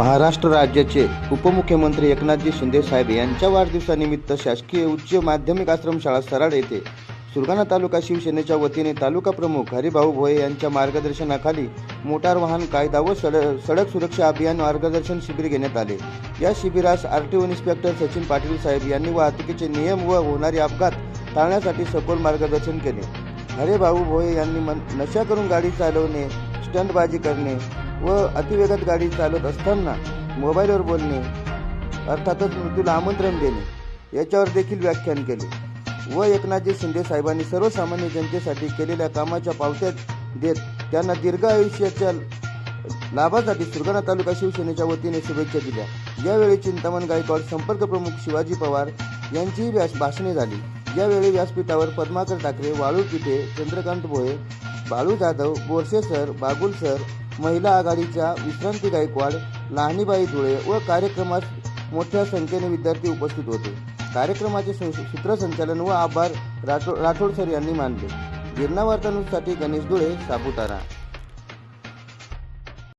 महाराष्ट्र राज्याचे उपमुख्यमंत्री एकनाथजी शिंदे साहेब यांच्या वाढदिवसानिमित्त शासकीय उच्च माध्यमिक आश्रमशाळा सराड येथे सुरगाणा तालुका शिवसेनेच्या वतीने तालुका प्रमुख हरिभाऊ भोये यांच्या मार्गदर्शनाखाली मोटार वाहन कायदा व सड सडक सुरक्षा अभियान मार्गदर्शन शिबिर घेण्यात आले. या शिबिरास R T O inspector Sachin Patil साहेब यांनी वाहतुकीचे नियम व होणारे अपघात टाळण्यासाठी सखोल मार्गदर्शन केले. हरिभाऊ भोये यांनी मन नशा करून गाडी चालवणे स्टंटबाजी करणे व अतिवेगात गाडी चालवत असताना मोबाईलवर बोलणे अर्थातच मृत्यूला आमंत्रण देणे याच्यावर देखील व्याख्यान केले. व एकनाथजी शिंदे साहेबांनी सर्वसामान्य जनतेसाठी केलेल्या कामाच्या पावत्या देत त्यांना दीर्घ आयुष्याच्या लाभासाठी सुरगाणा तालुका शिवसेनेच्या वतीने शुभेच्छा दिल्या. यावेळी चिंतामण गायकवाड संपर्क प्रमुख शिवाजी पवार यांचीही व्यास भाषणे झाली. यावेळी व्यासपीठावर पद्माकर ठाकरे वाळू पिठे चंद्रकांत भोये बाळू जाधव बोरसे सर बागुल सर महिला आघाडीच्या विश्रांती गायकवाड लहानीबाई धुळे व कार्यक्रमास मोठ्या संख्येने विद्यार्थी उपस्थित होते. कार्यक्रमाचे सूत्रसंचालन व आभार राठोड राठोड सर यांनी मानले. गिरणा वार्तानुसाठी गणेश धुळे सापुतारा.